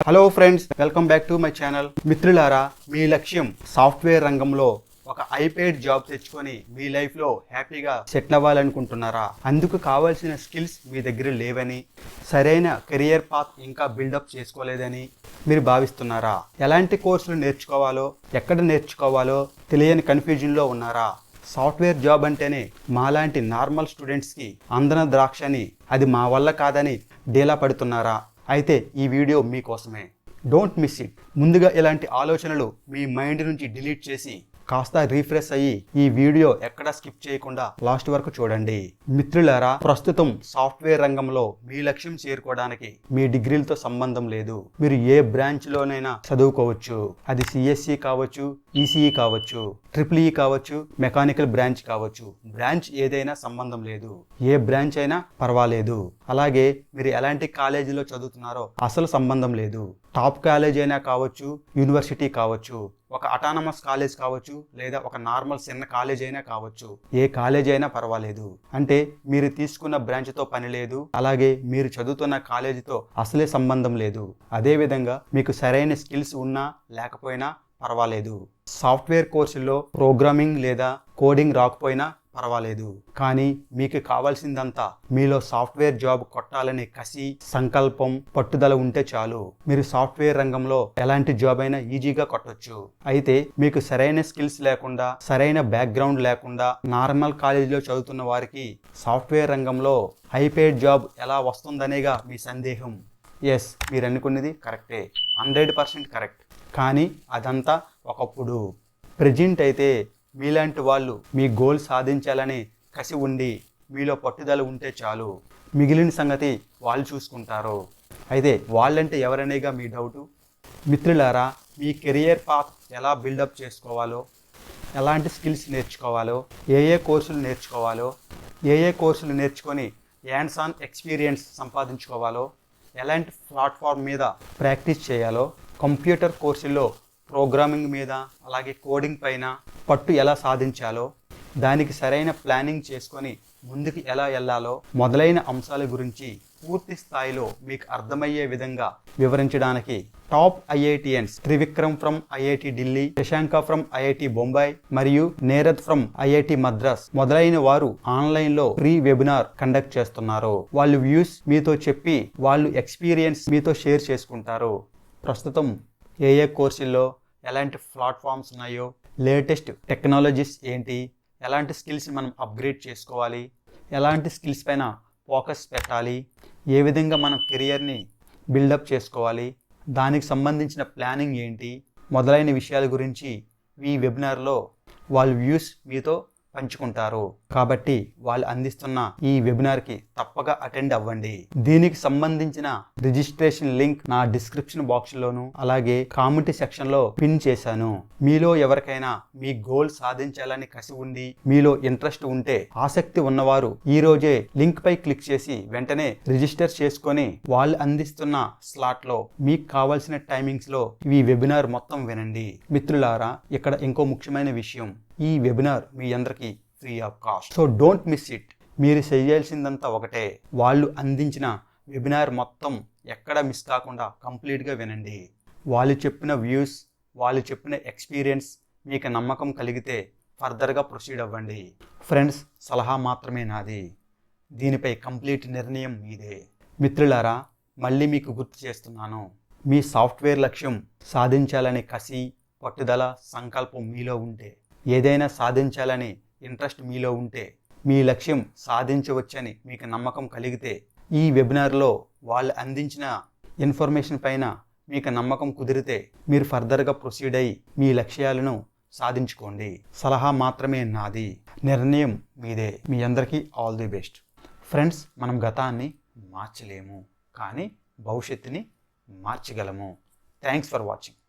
Hello friends welcome back to my channel మిత్రులారా మీ లక్ష్యం సాఫ్ట్వేర్ రంగంలో ఒక ఐపేడ్ జాబ్ తెచ్చుకొని మీ లైఫ్లో హ్యాపీగా సెటిల్ అవ్వాలనుకుంటున్నారా? అందుకు కావాల్సిన స్కిల్స్ మీ దగ్గర లేవని సరైన కెరియర్ పాత్ ఇంకా బిల్డప్ చేసుకోలేదని మీరు భావిస్తున్నారా? ఎలాంటి కోర్సులు నేర్చుకోవాలో ఎక్కడ నేర్చుకోవాలో తెలియని కన్ఫ్యూజన్లో ఉన్నారా? సాఫ్ట్వేర్ జాబ్ అంటేనే మాలాంటి నార్మల్ స్టూడెంట్స్కి అందన ద్రాక్షని అది మా వల్ల కాదని డేలా పడుతున్నారా? అయితే ఈ వీడియో మీకోసమే. డోంట్ మిస్ ఇట్ ముందుగా ఇలాంటి ఆలోచనలు మీ మైండ్ నుంచి డిలీట్ చేసి కాస్త రీఫ్రెష్ అయ్యి ఈ వీడియో ఎక్కడా స్కిప్ చేయకుండా లాస్ట్ వరకు చూడండి. మిత్రులారా ప్రస్తుతం సాఫ్ట్వేర్ రంగంలో మీ లక్ష్యం చేరుకోవడానికి మీ డిగ్రీలతో సంబంధం లేదు. మీరు ఏ బ్రాంచ్ లోనైనా చదువుకోవచ్చు. అది సిఎస్సి కావచ్చు ఈసీఈ కావచ్చు ట్రిపుల్ ఈ కావచ్చు మెకానికల్ బ్రాంచ్ కావచ్చు. బ్రాంచ్ ఏదైనా సంబంధం లేదు. ఏ బ్రాంచ్ అయినా పర్వాలేదు. అలాగే మీరు ఎలాంటి కాలేజీలో చదువుతున్నారో అసలు సంబంధం లేదు. టాప్ కాలేజ్ అయినా కావచ్చు యూనివర్సిటీ కావచ్చు ఒక అటానమస్ కాలేజ్ కావచ్చు లేదా ఒక నార్మల్ చిన్న కాలేజ్ అయినా కావచ్చు. ఏ కాలేజ్ అయినా పర్వాలేదు. అంటే మీరు తీసుకున్న బ్రాంచ్తో పని లేదు అలాగే మీరు చదువుతున్న కాలేజీతో అసలే సంబంధం లేదు. అదేవిధంగా మీకు సరైన స్కిల్స్ ఉన్నా లేకపోయినా పర్వాలేదు. సాఫ్ట్వేర్ కోర్సుల్లో ప్రోగ్రామింగ్ లేదా కోడింగ్ రాకపోయినా పర్వాలేదు. కానీ మీకు కావాల్సిందంతా మీలో సాఫ్ట్వేర్ జాబ్ కొట్టాలనే కసి సంకల్పం పట్టుదల ఉంటే చాలు. మీరు సాఫ్ట్వేర్ రంగంలో ఎలాంటి జాబ్ అయినా ఈజీగా కొట్టొచ్చు. అయితే మీకు సరైన స్కిల్స్ లేకుండా సరైన బ్యాక్గ్రౌండ్ లేకుండా నార్మల్ కాలేజీలో చదువుతున్న వారికి సాఫ్ట్వేర్ రంగంలో హైపేడ్ జాబ్ ఎలా వస్తుందనేగా మీ సందేహం. ఎస్ మీరు అనుకున్నది కరెక్టే. Hundred percent correct. కానీ అదంతా ఒకప్పుడు. ప్రజెంట్ అయితే మీలాంటి వాళ్ళు మీ గోల్ సాధించాలని కసి ఉండి మీలో పట్టుదల ఉంటే చాలు. మిగిలిన సంగతి వాళ్ళు చూసుకుంటారు. అయితే వాళ్ళంటే ఎవరనేగా మీ డౌటు? మిత్రులారా మీ కెరియర్ పాత్ ఎలా బిల్డప్ చేసుకోవాలో? ఎలాంటి స్కిల్స్ నేర్చుకోవాలో? ఏ ఏ కోర్సులు నేర్చుకోవాలో? ఏ ఏ కోర్సులు నేర్చుకొని హ్యాండ్స్ ఆన్ ఎక్స్పీరియన్స్ సంపాదించుకోవాలో? ఎలాంటి ప్లాట్ఫామ్ మీద ప్రాక్టీస్ చేయాలో? కంప్యూటర్ కోర్సుల్లో ప్రోగ్రామింగ్ మీద అలాగే కోడింగ్ పైన పట్టు ఎలా సాధించాలో దానికి సరైన ప్లానింగ్ చేసుకొని ముందుకు ఎలా వెళ్ళాలో మొదలైన అంశాల గురించి పూర్తి స్థాయిలో మీకు అర్థమయ్యే విధంగా వివరించడానికి top IITians Trivikram from IIT Delhi Shashank from IIT Bombay మరియు నేరద్ ఫ్రమ్ ఐఐటి మద్రాస్ మొదలైన వారు ఆన్లైన్లో ఫ్రీ వెబినార్ కండక్ట్ చేస్తున్నారు. వాళ్ళు వ్యూస్ మీతో చెప్పి వాళ్ళు ఎక్స్పీరియన్స్ మీతో షేర్ చేసుకుంటారు. ప్రస్తుతం ఏ ఏ కోర్సుల్లో ఎలాంటి ప్లాట్ఫామ్స్ ఉన్నాయో లేటెస్ట్ టెక్నాలజీస్ ఏంటి? ఎలాంటి స్కిల్స్ మనం అప్గ్రేడ్ చేసుకోవాలి? ఎలాంటి స్కిల్స్ పైన ఫోకస్ పెట్టాలి? ఏ విధంగా మనం కెరియర్ని బిల్డప్ చేసుకోవాలి? దానికి సంబంధించిన ప్లానింగ్ ఏంటి? మొదలైన విషయాల గురించి ఈ వెబినార్లో వాళ్ళ వ్యూస్ మీతో పంచుకుంటారు. కాబట్టి వాళ్ళు అందిస్తున్న ఈ వెబినార్కి తప్పక అటెండ్ అవ్వండి. దీనికి సంబంధించిన రిజిస్ట్రేషన్ లింక్ నా డిస్క్రిప్షన్ బాక్స్లోను అలాగే కామెంట్ సెక్షన్లో పిన్ చేశాను. మీలో ఎవరికైనా మీ గోల్ సాధించాలని కసి ఉంది మీలో ఇంట్రెస్ట్ ఉంటే ఆసక్తి ఉన్నవారు ఈ రోజే లింక్ పై క్లిక్ చేసి వెంటనే రిజిస్టర్ చేసుకొని వాళ్ళు అందిస్తున్న స్లాట్లో మీకు కావాల్సిన టైమింగ్స్లో ఈ వెబినార్ మొత్తం వినండి. మిత్రులారా ఇక్కడ ఇంకో ముఖ్యమైన విషయం. ఈ వెబినార్ మీ అందరికీ free of cost. So don't miss it. మీరు చేయాల్సిందంతా ఒకటే. వాళ్ళు అందించిన వెబినార్ మొత్తం ఎక్కడ మిస్ కాకుండా కంప్లీట్గా వినండి. వాళ్ళు చెప్పిన వ్యూస్ వాళ్ళు చెప్పిన ఎక్స్పీరియన్స్ మీకు నమ్మకం కలిగితే ఫర్దర్గా ప్రొసీడ్ అవ్వండి. ఫ్రెండ్స్ సలహా మాత్రమే నాది. దీనిపై కంప్లీట్ నిర్ణయం మీదే. మిత్రులారా మళ్ళీ మీకు గుర్తు చేస్తున్నాను. మీ సాఫ్ట్వేర్ లక్ష్యం సాధించాలనే కసి పట్టుదల సంకల్పం మీలో ఉంటే ఏదైనా సాధించాలని ఇంట్రెస్ట్ మీలో ఉంటే మీ లక్ష్యం సాధించవచ్చని మీకు నమ్మకం కలిగితే ఈ వెబినార్లో వాళ్ళు అందించిన ఇన్ఫర్మేషన్ పైన మీకు నమ్మకం కుదిరితే మీరు ఫర్దర్గా ప్రొసీడ్ అయ్యి మీ లక్ష్యాలను సాధించుకోండి. సలహా మాత్రమే నాది. నిర్ణయం మీదే. మీ అందరికీ ఆల్ ది బెస్ట్. ఫ్రెండ్స్ మనం గతాన్ని మార్చలేము కానీ భవిష్యత్తుని మార్చగలము. Thanks for watching.